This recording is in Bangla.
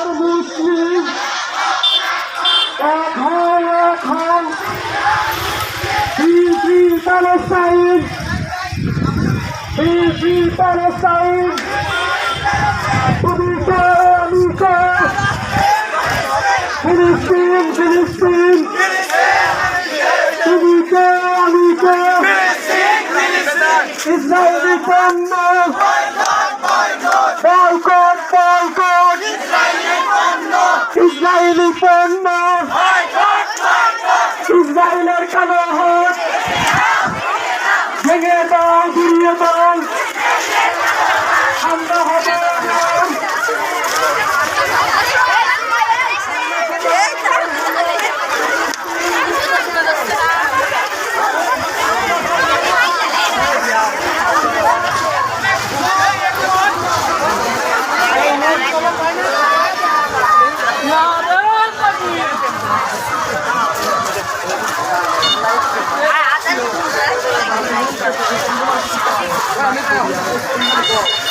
আর মুসলিম এক হয় এক হয়। প্যালেস্টাইন ফ্রি প্যালেস্টাইন তুমি আমি ফিলিস্তিন ফিলিস্তিন। তুমি আমি ইসরায়েলি পণ্য। İsrail'i kanma! İsrail'er kanaat! ভেঙে দাও ঘুরিয়ে দাও হবে আগাম। আচ্ছা